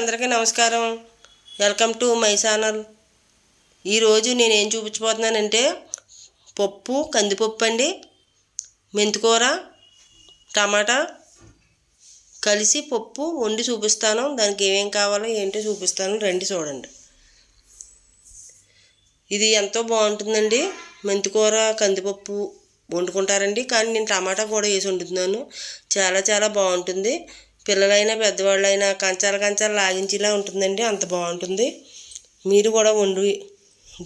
అందరికీ నమస్కారం. Welcome to my channel. ఈరోజు నేను ఏం చూపించబోతున్నానంటే పప్పు కందిపప్పు అండి మెంతికూర టమాటా కలిసి పప్పు వండి చూపిస్తాను. దానికి ఏమేం కావాలో ఏంటో చూపిస్తాను. రండి చూడండి. ఇది ఎంతో బాగుంటుందండి. మెంతికూర కందిపప్పు వండుకుంటారండి. కానీ నేను టమాటా కూడా వేసి వండుతున్నాను. చాలా చాలా బాగుంటుంది. పిల్లలైనా పెద్దవాళ్ళైనా కంచాల కంచాలు లాగించేలా ఉంటుందండి. అంత బాగుంటుంది. మీరు కూడా వండి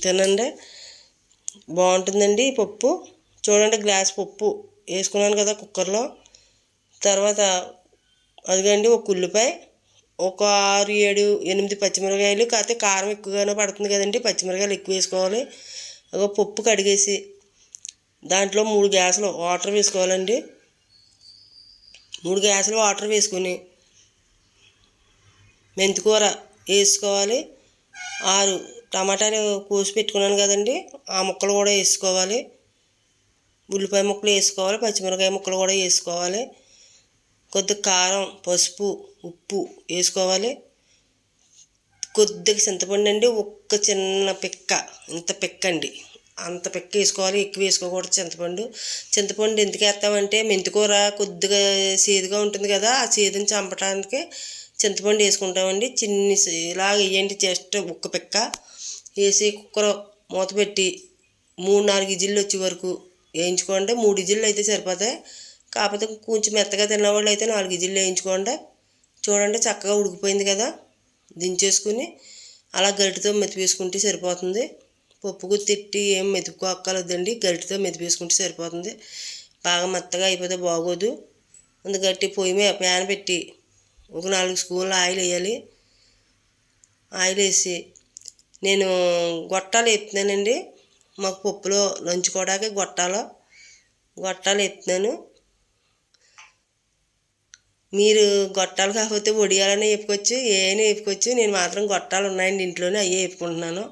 తినండి. బాగుంటుందండి ఈ పప్పు. చూడండి గ్లాస్ పప్పు వేసుకున్నాను కదా కుక్కర్లో. తర్వాత అదిగండి ఒక ఉల్లిపాయ ఒక ఆరు ఏడు ఎనిమిది పచ్చిమిరకాయలు కాకపోతే కారం ఎక్కువగానే పడుతుంది కదండి. పచ్చిమిరకాయలు ఎక్కువ వేసుకోవాలి. ఒక పప్పు కడిగేసి దాంట్లో మూడు గ్యాసులు వాటర్ వేసుకోవాలండి. మూడు గ్యాసులు వాటర్ వేసుకుని మెంతికూర వేసుకోవాలి. ఆరు టమాటాలు కోసి పెట్టుకున్నాను కదండి ఆ ముక్కలు కూడా వేసుకోవాలి. ఉల్లిపాయ ముక్కలు వేసుకోవాలి పచ్చిమిరకాయ ముక్కలు కూడా వేసుకోవాలి. కొద్దిగా కారం పసుపు ఉప్పు వేసుకోవాలి. కొద్దిగా చింతపండు అండి ఒక్క చిన్న పిక్క ఇంత పిక్క అండి అంత పిక్క వేసుకోవాలి ఎక్కువ వేసుకోకూడదు చింతపండు. చింతపండు ఎందుకు వేస్తామంటే మెంతికూర కొద్దిగా చేదుగా ఉంటుంది కదా ఆ చేదుని చంపడానికి చింతపండు వేసుకుంటామండి. చిన్ని ఇలా వేయండి జస్ట్ ఒక్క పిక్క. వేసి కుక్కర్ మూత పెట్టి మూడు నాలుగు ఇజిల్లు వచ్చే వరకు వేయించుకోండి. మూడు ఇజిల్లు అయితే సరిపోతాయి. కాకపోతే కొంచెం మెత్తగా తిన్నవాళ్ళు అయితే నాలుగు ఇజిల్లు వేయించుకోండి. చూడండి చక్కగా ఉడికిపోయింది కదా దించేసుకుని అలా గరిటితో మెత్తి వేసుకుంటే సరిపోతుంది. పప్పుకు తిట్టి ఏం మెతుకు అక్కర్లేదండి. గరిటతో మెతిపేసుకుంటే సరిపోతుంది. బాగా మెత్తగా అయిపోతే బాగోదు. అందుకట్టి పొయ్యి మీద ప్యాన్ పెట్టి ఒక నాలుగు స్పూన్లు ఆయిల్ వేయాలి. ఆయిల్ వేసి నేను గొట్టాలు ఎత్తున్నానండి మాకు పప్పులో నంచుకోవడానికి గొట్టాలు. గొట్టాలు ఎత్తున్నాను మీరు గొట్టాలు కాకపోతే వడియాలనే వేపుకోవచ్చు ఏమైనా వేపుకోవచ్చు. నేను మాత్రం గొట్టాలు ఉన్నాయండి ఇంట్లోనే అవి వేపుకుంటున్నాను.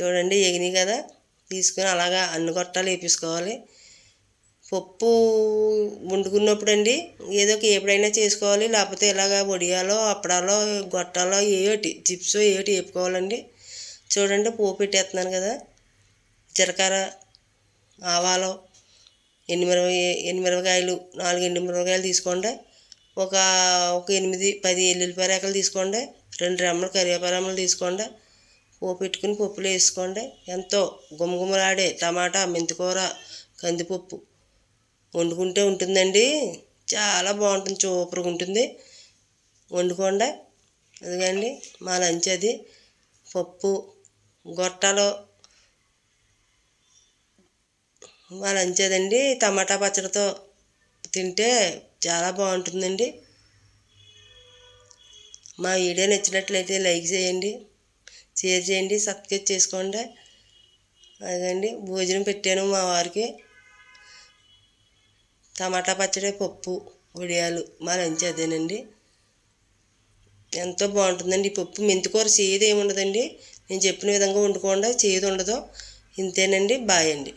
చూడండి ఎగినాయి కదా. తీసుకొని అలాగా అన్ని గొట్టాలు వేపించుకోవాలి పప్పు వండుకున్నప్పుడు అండి ఏదో ఒక ఎప్పుడైనా చేసుకోవాలి. లేకపోతే ఇలాగ వడియాలో అప్పడాలో గొట్టాలో ఏటి చిప్స్ ఏటి వేపుకోవాలండి. చూడండి పోపు పెట్టేస్తున్నాను కదా. జీలకర్ర ఆవాలు ఎనిమిరవై ఎనిమిరవకాయలు నాలుగు ఎండుమిరపకాయలు తీసుకోండి. ఒక ఒక ఎనిమిది పది ఎల్లుల్లిపాయ రేఖలు తీసుకోండి. రెండు రెమ్మలు కరివేపాకు తీసుకోండి. పోపెట్టుకుని పెట్టుకుని వేసుకోండి. ఎంతో గుమగుమలాడే టమాటా మెంతికూర కందిపప్పు వండుకుంటే ఉంటుందండి. చాలా బాగుంటుంది సూపర్గా ఉంటుంది. వండుకోండి. అదిగండి మా లంచ్ అది. పప్పు గొట్టాలు. మా లంచ్ అదండి. టమాటా పచ్చడితో తింటే చాలా బాగుంటుందండి. మా వీడియో నచ్చినట్లయితే లైక్ చేయండి. షేర్ చేయండి సబ్స్క్రైబ్ చేసుకోండి. అదండి భోజనం పెట్టాను మా వారికి. టమాటా పచ్చడి పప్పు వడియాలు మా లంచ్ అదేనండి. ఎంతో బాగుంటుందండి ఈ పప్పు. మెంతికూర చేదు ఏమి ఉండదండి నేను చెప్పిన విధంగా వండుకోండి చేదు ఉండదు. ఇంతేనండి బాయ్ అండి.